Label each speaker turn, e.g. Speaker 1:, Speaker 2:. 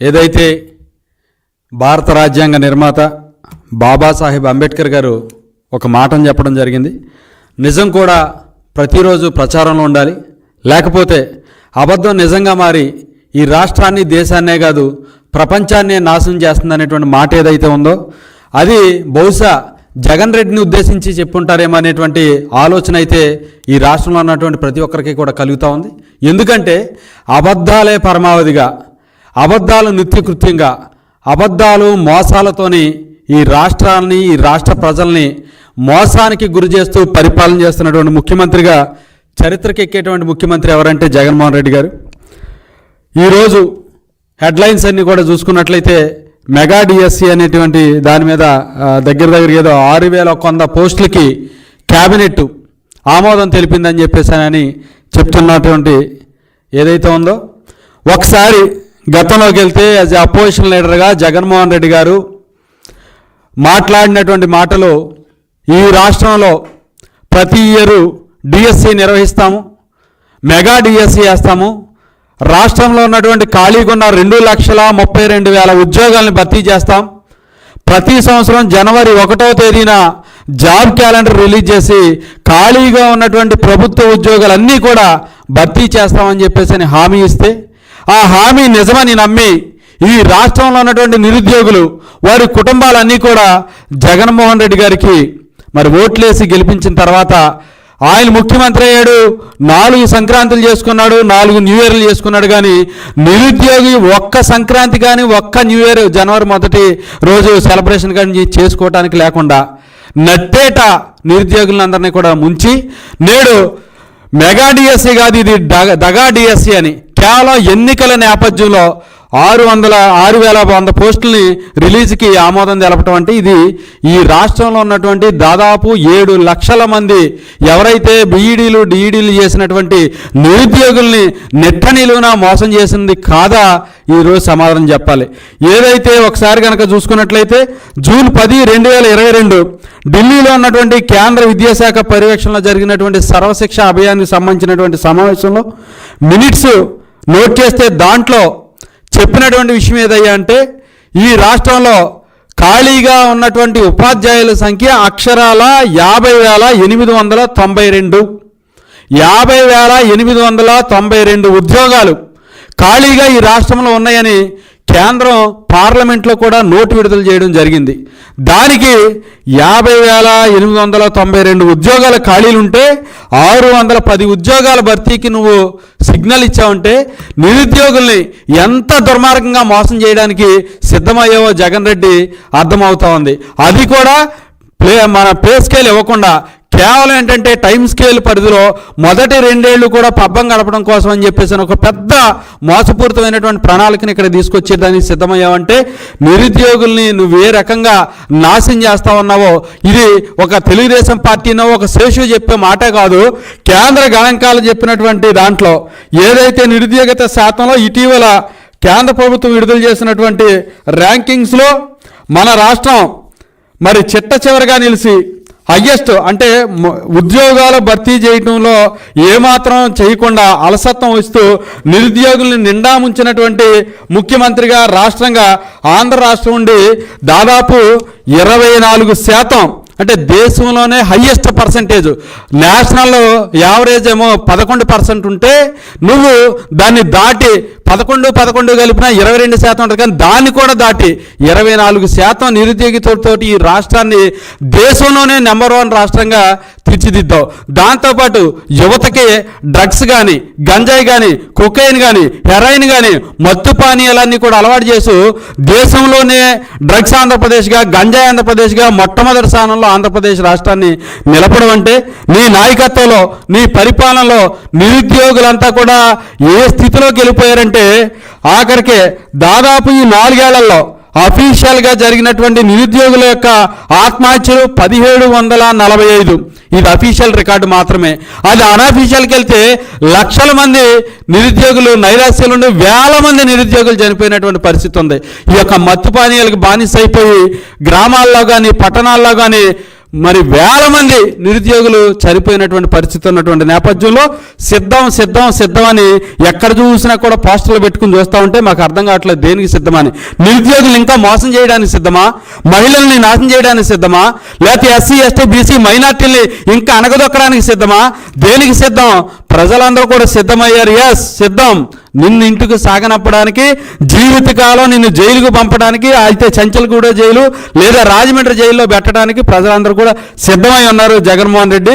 Speaker 1: ఏదైతే భారత రాజ్యాంగ నిర్మాత బాబాసాహెబ్ అంబేద్కర్ గారు ఒక మాటను చెప్పడం జరిగింది నిజం కూడా ప్రతిరోజు ప్రచారంలో ఉండాలి. లేకపోతే అబద్ధం నిజంగా మారి ఈ రాష్ట్రాన్ని దేశాన్నే కాదు ప్రపంచాన్నే నాశనం చేస్తుంది అనేటువంటి మాట ఏదైతే ఉందో అది బహుశా జగన్ రెడ్డిని ఉద్దేశించి చెప్పుంటారేమో అనేటువంటి ఆలోచన అయితే ఈ రాష్ట్రంలో ఉన్నటువంటి ప్రతి ఒక్కరికి కూడా కలుగుతూ ఉంది. ఎందుకంటే అబద్ధాలే పరమావధిగా అబద్ధాలు నిత్యకృత్యంగా అబద్ధాలు మోసాలతోని ఈ రాష్ట్రాన్ని ఈ రాష్ట్ర ప్రజల్ని మోసానికి గురి చేస్తూ పరిపాలన చేస్తున్నటువంటి ముఖ్యమంత్రిగా చరిత్రకి ఎక్కేటువంటి ముఖ్యమంత్రి ఎవరంటే జగన్మోహన్ రెడ్డి గారు. ఈరోజు హెడ్లైన్స్ అన్నీ కూడా చూసుకున్నట్లయితే మెగా డిఎస్సి అనేటువంటి దాని మీద దగ్గర దగ్గర ఏదో ఆరు వేల కొంద పోస్టులకి క్యాబినెట్ ఆమోదం తెలిపిందని చెప్పేసానని చెప్తున్నటువంటి ఏదైతే ఉందో ఒకసారి గతంలోకి వెళ్తే యాజ్ అపోజిషన్ లీడర్గా జగన్మోహన్ రెడ్డి గారు మాట్లాడినటువంటి మాటలు ఈ రాష్ట్రంలో ప్రతి ఇయరు డిఎస్సి నిర్వహిస్తాము మెగా డిఎస్సి వేస్తాము. రాష్ట్రంలో ఉన్నటువంటి ఖాళీగా ఉన్న రెండు లక్షల ముప్పై రెండు వేల ఉద్యోగాలను భర్తీ చేస్తాం. ప్రతి సంవత్సరం జనవరి ఒకటో తేదీన జాబ్ క్యాలెండర్ రిలీజ్ చేసి ఖాళీగా ఉన్నటువంటి ప్రభుత్వ ఉద్యోగాలన్నీ కూడా భర్తీ చేస్తామని చెప్పేసి అని హామీ ఇస్తే ఆ హామీ నిజమని నమ్మి ఈ రాష్ట్రంలో ఉన్నటువంటి నిరుద్యోగులు వారి కుటుంబాలన్నీ కూడా జగన్మోహన్ రెడ్డి గారికి మరి ఓట్లేసి గెలిపించిన తర్వాత ఆయన ముఖ్యమంత్రి అయ్యాడు నాలుగు సంక్రాంతులు చేసుకున్నాడు నాలుగు న్యూ ఇయర్లు చేసుకున్నాడు కానీ నిరుద్యోగి ఒక్క సంక్రాంతి కానీ ఒక్క న్యూ ఇయర్ జనవరి మొదటి రోజు సెలబ్రేషన్ కానీ చేసుకోవటానికి లేకుండా నట్టేట నిరుద్యోగులందరినీ కూడా ముంచి నేడు మెగా డిఎస్సి కాదు ఇది డగా దగా డిఎస్సి అని కేవలం ఎన్నికల నేపథ్యంలో ఆరు వందల ఆరు వేల వంద పోస్టుల్ని రిలీజ్కి ఆమోదం తెలపటం అంటే ఇది ఈ రాష్ట్రంలో ఉన్నటువంటి దాదాపు ఏడు లక్షల మంది ఎవరైతే బీఈడీలు డిఈడీలు చేసినటువంటి నిరుద్యోగుల్ని నెట్ట నిలువున మోసం చేసింది కాదా ఈరోజు సమాధానం చెప్పాలి. ఏదైతే ఒకసారి కనుక చూసుకున్నట్లయితే జూన్ పది రెండు వేల ఇరవై రెండు ఢిల్లీలో ఉన్నటువంటి కేంద్ర విద్యాశాఖ పర్యవేక్షణలో జరిగినటువంటి సర్వశిక్ష అభియాన్కి సంబంధించినటువంటి సమావేశంలో మినిట్స్ నోట్ చేస్తే దాంట్లో చెప్పినటువంటి విషయం ఏదయ్యా అంటే ఈ రాష్ట్రంలో ఖాళీగా ఉన్నటువంటి ఉపాధ్యాయుల సంఖ్య అక్షరాల యాభై వేల ఎనిమిది వందల తొంభై రెండు. యాభై వేల ఎనిమిది వందల తొంభై రెండు ఉద్యోగాలు ఖాళీగా ఈ రాష్ట్రంలో ఉన్నాయని కేంద్రం పార్లమెంట్లో కూడా నోటు విడుదల చేయడం జరిగింది. దానికి యాభై వేల ఎనిమిది వందల తొంభై రెండు ఉద్యోగాల ఖాళీలు ఉంటే ఆరు వందల పది ఉద్యోగాల భర్తీకి నువ్వు సిగ్నల్ ఇచ్చావంటే నిరుద్యోగుల్ని ఎంత దుర్మార్గంగా మోసం చేయడానికి సిద్ధమయ్యావో జగన్ రెడ్డి అర్థమవుతా ఉంది. అది కూడా ప్లే మన పే స్కేల్ ఇవ్వకుండా కేవలం ఏంటంటే టైం స్కేల్ పరిధిలో మొదటి రెండేళ్ళు కూడా పబ్బం గడపడం కోసం అని చెప్పేసి ఒక పెద్ద మోసపూరితమైనటువంటి ప్రణాళికని ఇక్కడ తీసుకొచ్చేదానికి సిద్ధమయ్యావంటే నిరుద్యోగుల్ని నువ్వు ఏ రకంగా నాశనం చేస్తా ఉన్నావో ఇది ఒక తెలుగుదేశం పార్టీనో ఒక శేషు చెప్పే మాట కాదు. కేంద్ర గణాంకాలు చెప్పినటువంటి దాంట్లో ఏదైతే నిరుద్యోగిత శాతంలో ఇటీవల కేంద్ర ప్రభుత్వం విడుదల చేసినటువంటి ర్యాంకింగ్స్లో మన రాష్ట్రం మరి చిట్ట చివరిగా నిలిచి హయ్యెస్ట్ అంటే ఉద్యోగాలు ఉద్యోగాల భర్తీ చేయటంలో ఏమాత్రం చేయకుండా అలసత్వం వస్తూ నిరుద్యోగుల్ని నిండా ముంచినటువంటి ముఖ్యమంత్రిగా రాష్ట్రంగా ఆంధ్ర రాష్ట్రం ఉండి దాదాపు ఇరవై నాలుగు శాతం అంటే దేశంలోనే హయ్యెస్ట్ పర్సంటేజ్ నేషనల్ యావరేజ్ ఏమో పదకొండు పర్సెంట్ ఉంటే నువ్వు దాన్ని దాటి పదకొండు పదకొండు కలిపిన ఇరవై రెండు శాతం ఉంటుంది. కానీ దాన్ని కూడా దాటి ఇరవై నాలుగు శాతం నిరుద్యోగితో ఈ రాష్ట్రాన్ని దేశంలోనే నెంబర్ వన్ రాష్ట్రంగా తీర్చిదిద్దావు. దాంతోపాటు యువతకి డ్రగ్స్ కానీ గంజాయి కానీ కొకైన్ కానీ హెరాయిన్ కానీ మత్తు పానీయాలన్నీ కూడా అలవాటు చేస్తూ దేశంలోనే డ్రగ్స్ ఆంధ్రప్రదేశ్గా గంజాయి ఆంధ్రప్రదేశ్గా మొట్టమొదటి స్థానంలో ఆంధ్రప్రదేశ్ రాష్ట్రాన్ని నిలపడం అంటే నీ నాయకత్వంలో నీ పరిపాలనలో నిరుద్యోగులంతా కూడా ఏ స్థితిలోకి వెళ్ళిపోయారంటే ఆఖరికే దాదాపు ఈ నాలుగేళ్ళలో అఫీషియల్గా జరిగినటువంటి నిరుద్యోగుల యొక్క ఆత్మహత్యలు పదిహేడు వందల నలభై ఐదు. ఇది అఫీషియల్ రికార్డు మాత్రమే. అది అనఫీషియల్కి వెళ్తే లక్షల మంది నిరుద్యోగులు నైరాశ్యం నుండి వేల మంది నిరుద్యోగులు చనిపోయినటువంటి పరిస్థితి ఉంది ఈ యొక్క మత్తు పానీయాలకు బానిస అయిపోయి గ్రామాల్లో కానీ పట్టణాల్లో కానీ మరి వేల మంది నిరుద్యోగులు చనిపోయినటువంటి పరిస్థితి ఉన్నటువంటి నేపథ్యంలో సిద్ధం సిద్ధం సిద్ధం అని ఎక్కడ చూసినా కూడా పోస్టర్లు పెట్టుకుని చూస్తూ ఉంటే మాకు అర్థం కావట్లేదు దేనికి సిద్ధమని. నిరుద్యోగులు ఇంకా మోసం చేయడానికి సిద్ధమా? మహిళల్ని నాశనం చేయడానికి సిద్ధమా? లేకపోతే ఎస్సీ ఎస్టీ బీసీ మైనార్టీల్ని ఇంకా అనగదొక్కడానికి సిద్ధమా? దేనికి సిద్ధం? ప్రజలందరూ కూడా సిద్ధమయ్యారు. ఎస్ సిద్ధం. నిన్ను ఇంటికి సాగనప్పడానికి జీవితకాలం నిన్ను జైలుకు పంపడానికి అయితే చంచల్గూడ జైలు లేదా రాజమండ్రి జైల్లో పెట్టడానికి ప్రజలందరూ కూడా సిద్ధమై ఉన్నారు జగన్మోహన్ రెడ్డి.